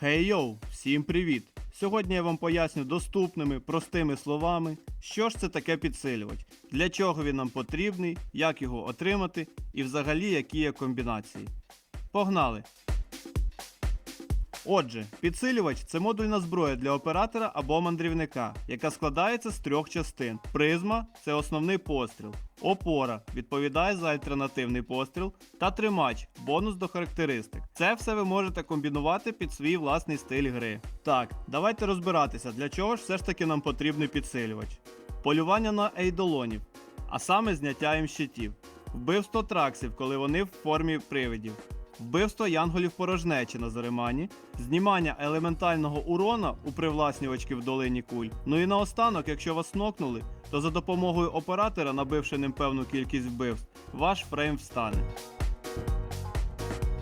Хей йоу, всім привіт! Сьогодні я вам поясню доступними, простими словами, що ж це таке підсилювач, для чого він нам потрібний, як його отримати і взагалі які є комбінації. Погнали! Отже, підсилювач це модульна зброя для оператора або мандрівника, яка складається з трьох частин. Призма це основний постріл, опора відповідає за альтернативний постріл та тримач бонус до характеристик. Це все ви можете комбінувати під свій власний стиль гри. Так, давайте розбиратися, для чого ж все ж таки нам потрібний підсилювач. Полювання на ейдолонів, а саме зняття їм щитів, вбивство траксів, коли вони в формі привидів. Вбивство янголів порожнечі на Заримані, знімання елементального урона у привласнювачки в долині куль. Ну і наостанок, якщо вас нокнули, то за допомогою оператора, набивши ним певну кількість вбивств, ваш фрейм встане.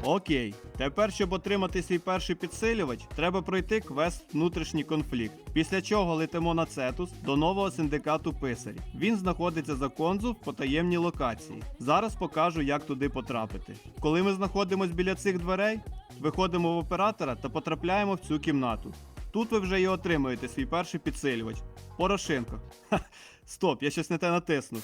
Окей, тепер, щоб отримати свій перший підсилювач, треба пройти квест внутрішній конфлікт. Після чого летимо на Цетус до нового синдикату писарів. Він знаходиться за конзу в потаємній локації. Зараз покажу, як туди потрапити. Коли ми знаходимось біля цих дверей, виходимо в оператора та потрапляємо в цю кімнату. Тут ви вже і отримуєте свій перший підсилювач. Порошинко. Ха, стоп, я щось не те натиснув.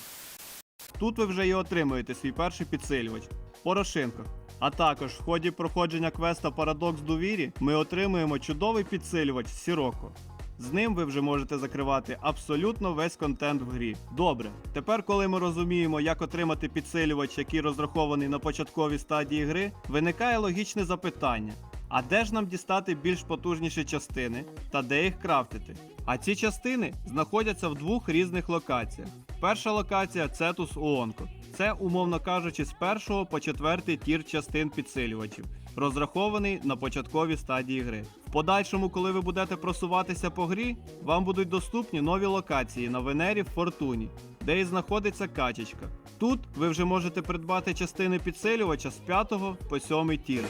Тут ви вже і отримуєте свій перший підсилювач Порошинко. А також в ході проходження квеста Парадокс довірі ми отримуємо чудовий підсилювач Сіроко. З ним ви вже можете закривати абсолютно весь контент в грі. Добре, тепер, коли ми розуміємо, як отримати підсилювач, який розрахований на початковій стадії гри, виникає логічне запитання: а де ж нам дістати більш потужніші частини та де їх крафтити? А ці частини знаходяться в двох різних локаціях. Перша локація Цетус Уонко. Це, умовно кажучи, з першого по четвертий тір частин підсилювачів, розрахований на початковій стадії гри. В подальшому, коли ви будете просуватися по грі, вам будуть доступні нові локації на Венері в Фортуні, де і знаходиться качечка. Тут ви вже можете придбати частини підсилювача з 5 по 7 тір.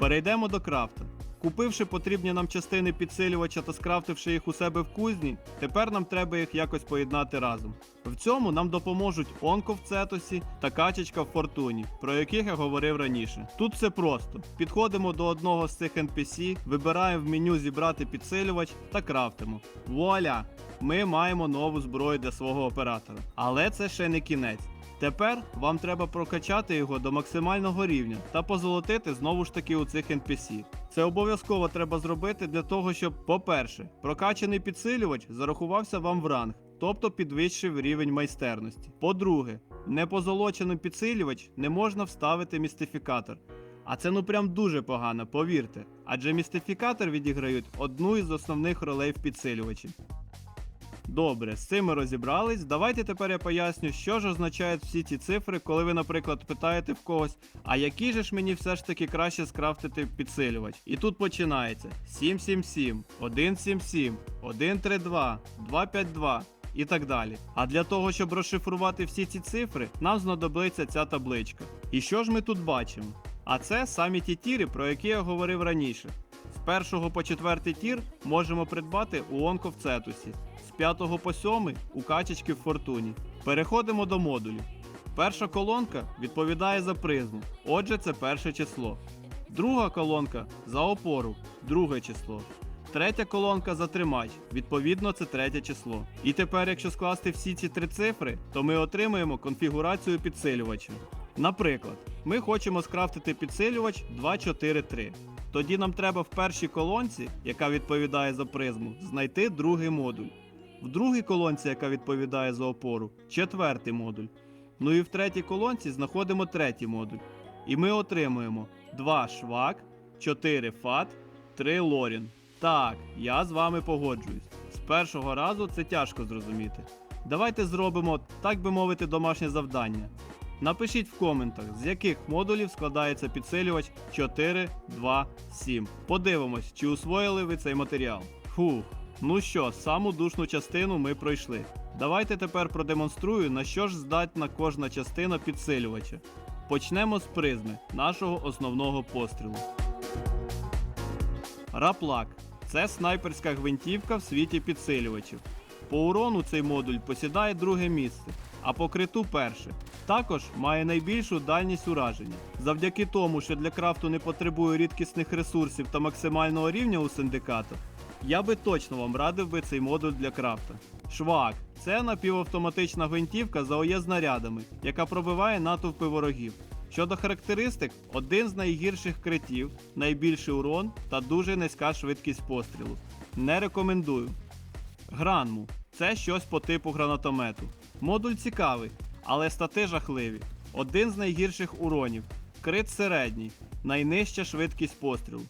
Перейдемо до крафта. Купивши потрібні нам частини підсилювача та скрафтивши їх у себе в кузні, тепер нам треба їх якось поєднати разом. В цьому нам допоможуть Онко в Цетосі та качечка в Фортуні, про яких я говорив раніше. Тут все просто: підходимо до одного з цих NPC, вибираємо в меню зібрати підсилювач та крафтимо. Вуаля! Ми маємо нову зброю для свого оператора. Але це ще не кінець. Тепер вам треба прокачати його до максимального рівня та позолотити знову ж таки у цих NPC. Це обов'язково треба зробити для того, щоб, по-перше, прокачаний підсилювач зарахувався вам в ранг, тобто підвищив рівень майстерності. По-друге, непозолочений підсилювач не можна вставити містифікатор. А це ну прям дуже погано, повірте. Адже містифікатор відіграють одну із основних ролей в підсилювачі. Добре, з цим ми розібрались. Давайте тепер я поясню, що ж означають всі ці цифри, коли ви, наприклад, питаєте в когось, а який же ж мені все ж таки краще скрафтити підсилювач? І тут починається 777, 177, 132, 252 і так далі. А для того, щоб розшифрувати всі ці цифри, нам знадобиться ця табличка. І що ж ми тут бачимо? А це самі ті тіри, про які я говорив раніше. З першого по четвертий тір можемо придбати у Онко в Цетусі, 5 по 7 у качечки в Фортуні. Переходимо до модулів. Перша колонка відповідає за призму, отже, це перше число. Друга колонка за опору, друге число. Третя колонка за тримач, відповідно, це третє число. І тепер, якщо скласти всі ці три цифри, то ми отримаємо конфігурацію підсилювача. Наприклад, ми хочемо скрафтити підсилювач 243. Тоді нам треба в першій колонці, яка відповідає за призму, знайти другий модуль. В другій колонці, яка відповідає за опору, четвертий модуль. Ну і в третій колонці знаходимо третій модуль. І ми отримуємо 2 швак, 4 фат, 3 лорін. Так, я з вами погоджуюсь. З першого разу це тяжко зрозуміти. Давайте зробимо, так би мовити, домашнє завдання. Напишіть в коментах, з яких модулів складається підсилювач 4, 2, 7. Подивимось, чи усвоїли ви цей матеріал. Фух. Ну що, саму душну частину ми пройшли. Давайте тепер продемонструю, на що ж здатна кожна частина підсилювача. Почнемо з призми нашого основного пострілу. Раплак це снайперська гвинтівка в світі підсилювачів. По урону цей модуль посідає друге місце, а по криту перше. Також має найбільшу дальність ураження. Завдяки тому, що для крафту не потребує рідкісних ресурсів та максимального рівня у синдикату, я би точно вам радив би цей модуль для крафта. Швак це напівавтоматична гвинтівка за ОЄ знарядами, яка пробиває натовпи ворогів. Щодо характеристик, один з найгірших критів, найбільший урон та дуже низька швидкість пострілу. Не рекомендую. Гранму це щось по типу гранатомету. Модуль цікавий, але стати жахливі. Один з найгірших уронів. Крит середній, найнижча швидкість пострілу.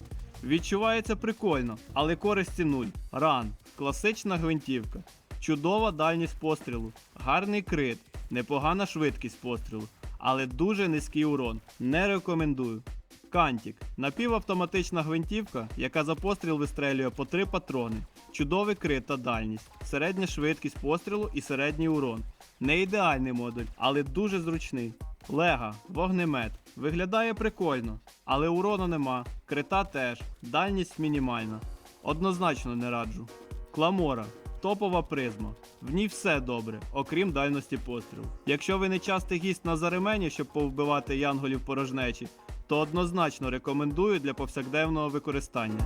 Відчувається прикольно, але користі нуль. Ран, класична гвинтівка, чудова дальність пострілу, гарний крит, непогана швидкість пострілу, але дуже низький урон. Не рекомендую. Кантік напівавтоматична гвинтівка, яка за постріл вистрелює по 3 патрони. Чудовий крит та дальність, середня швидкість пострілу і середній урон. Не ідеальний модуль, але дуже зручний. Лега, вогнемет. Виглядає прикольно, але урону нема. Крита теж, дальність мінімальна. Однозначно не раджу. Кламора. Топова призма. В ній все добре, окрім дальності пострілу. Якщо ви не частий гість на заремені, щоб повбивати янголів порожнечі, то однозначно рекомендую для повсякденного використання.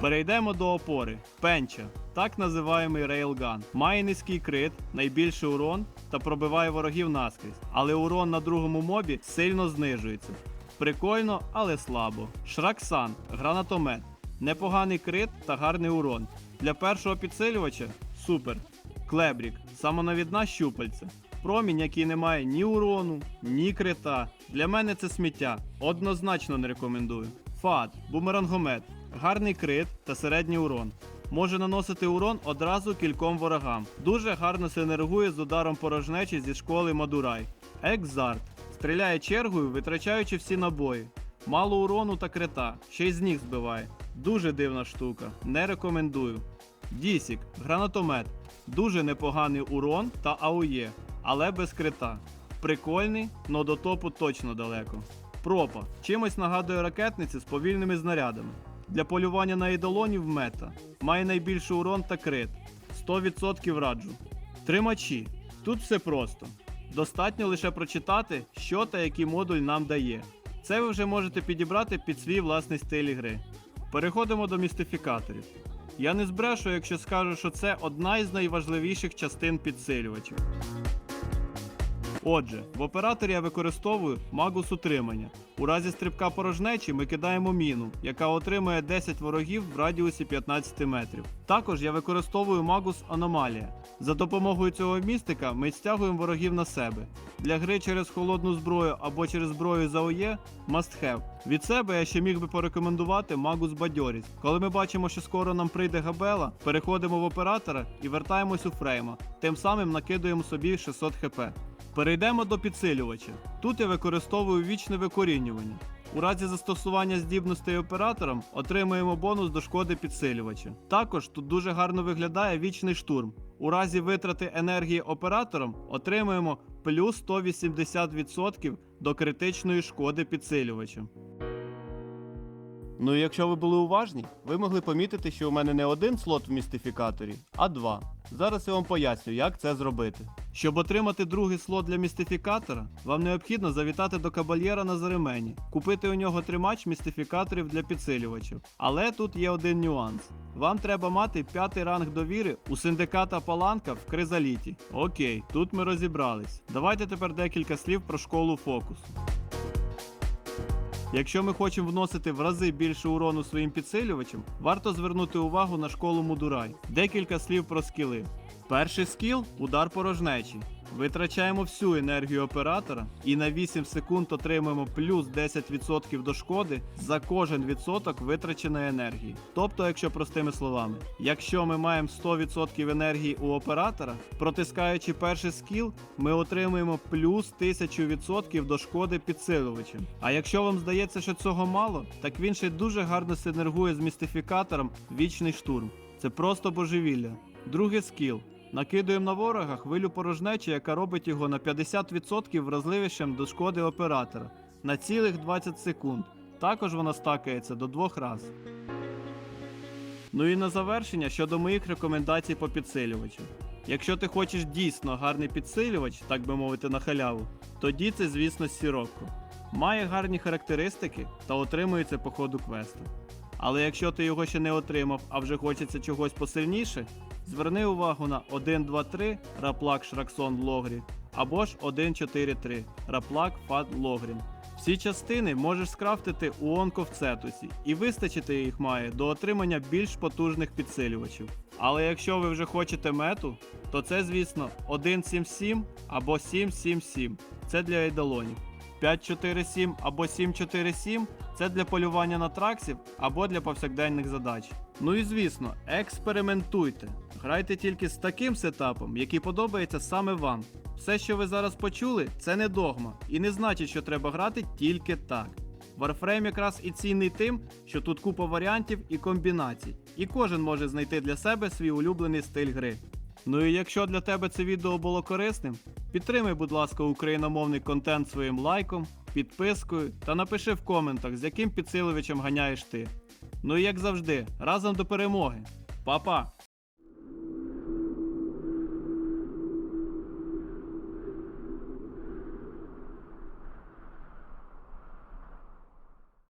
Перейдемо до опори. Пенча, так називаємий рейлган. Має низький крит, найбільший урон та пробиває ворогів наскрізь. Але урон на другому мобі сильно знижується. Прикольно, але слабо. Шраксан, гранатомет. Непоганий крит та гарний урон. Для першого підсилювача супер. Клебрік, самонавідна щупальця. Промінь, який не має ні урону, ні крита. Для мене це сміття. Однозначно не рекомендую. Фат, бумерангомет, гарний крит та середній урон. Може наносити урон одразу кільком ворогам. Дуже гарно синергує з ударом порожнечі зі школи Мадурай. Екзарт. Стріляє чергою, витрачаючи всі набої. Мало урону та крита, ще й з ніг збиває. Дуже дивна штука, не рекомендую. Дісік, гранатомет. Дуже непоганий урон та АОЄ, але без крита. Прикольний, но до топу точно далеко. Пропа чимось нагадує ракетниці з повільними знарядами. Для полювання на ідолонів мета. Має найбільший урон та крит. 100% раджу. Тримачі. Тут все просто. Достатньо лише прочитати, що та який модуль нам дає. Це ви вже можете підібрати під свій власний стиль гри. Переходимо до містифікаторів. Я не збрешу, якщо скажу, що це одна із найважливіших частин підсилювачів. Отже, в операторі я використовую магус утримання. У разі стрибка порожнечі ми кидаємо міну, яка отримує 10 ворогів в радіусі 15 метрів. Також я використовую магус аномалія. За допомогою цього містика ми стягуємо ворогів на себе. Для гри через холодну зброю або через зброю за ОЄ must have. Від себе я ще міг би порекомендувати магус бадьорість. Коли ми бачимо, що скоро нам прийде габела, переходимо в оператора і вертаємось у фрейма. Тим самим накидуємо собі 600 хп. Перейдемо до підсилювача. Тут я використовую вічне викорінювання. У разі застосування здібностей оператором отримуємо бонус до шкоди підсилювача. Також тут дуже гарно виглядає вічний штурм. У разі витрати енергії оператором отримуємо плюс 180% до критичної шкоди підсилювача. Ну і якщо ви були уважні, ви могли помітити, що у мене не один слот в містифікаторі, а два. Зараз я вам поясню, як це зробити. Щоб отримати другий слот для містифікатора, вам необхідно завітати до кабальєра на Заремені, купити у нього тримач містифікаторів для підсилювачів. Але тут є один нюанс. Вам треба мати п'ятий ранг довіри у синдиката Паланка в Кризаліті. Окей, тут ми розібрались. Давайте тепер декілька слів про школу фокусу. Якщо ми хочемо вносити в рази більше урону своїм підсилювачам, варто звернути увагу на школу Мудурай. Декілька слів про скіли. Перший скіл удар порожнечі. Витрачаємо всю енергію оператора і на 8 секунд отримуємо плюс 10% до шкоди за кожен відсоток витраченої енергії. Тобто, якщо простими словами, якщо ми маємо 100% енергії у оператора, протискаючи перший скіл, ми отримуємо плюс 1000% до шкоди підсилювачем. А якщо вам здається, що цього мало, так він ще дуже гарно синергує з містифікатором Вічний штурм. Це просто божевілля. Другий скіл. Накидуємо на ворога хвилю порожнечі, яка робить його на 50% вразливішим до шкоди оператора на цілих 20 секунд. Також вона стакається до двох раз. Ну і на завершення щодо моїх рекомендацій по підсилювачу. Якщо ти хочеш дійсно гарний підсилювач, так би мовити, на халяву, тоді це, звісно, сіроко. Має гарні характеристики та отримується по ходу квесту. Але якщо ти його ще не отримав, а вже хочеться чогось посильніше, зверни увагу на 1.2.3 Раплак Шраксон Логрі або ж 1.4.3 Раплак Фат Логрін. Всі частини можеш скрафтити у Онко в Цетусі, і вистачити їх має до отримання більш потужних підсилювачів. Але якщо ви вже хочете мету, то це, звісно, 1.7.7 або 7.7.7. Це для ейдалонів. 5.4.7 або 7.4.7 це для полювання на траксів або для повсякденних задач. Ну і звісно, експериментуйте. Грайте тільки з таким сетапом, який подобається саме вам. Все, що ви зараз почули, це не догма, і не значить, що треба грати тільки так. Warframe якраз і цінний тим, що тут купа варіантів і комбінацій, і кожен може знайти для себе свій улюблений стиль гри. Ну і якщо для тебе це відео було корисним, підтримай, будь ласка, україномовний контент своїм лайком, підпискою та напиши в коментах, з яким підсилювачем ганяєш ти. Ну і як завжди, разом до перемоги. Па-па!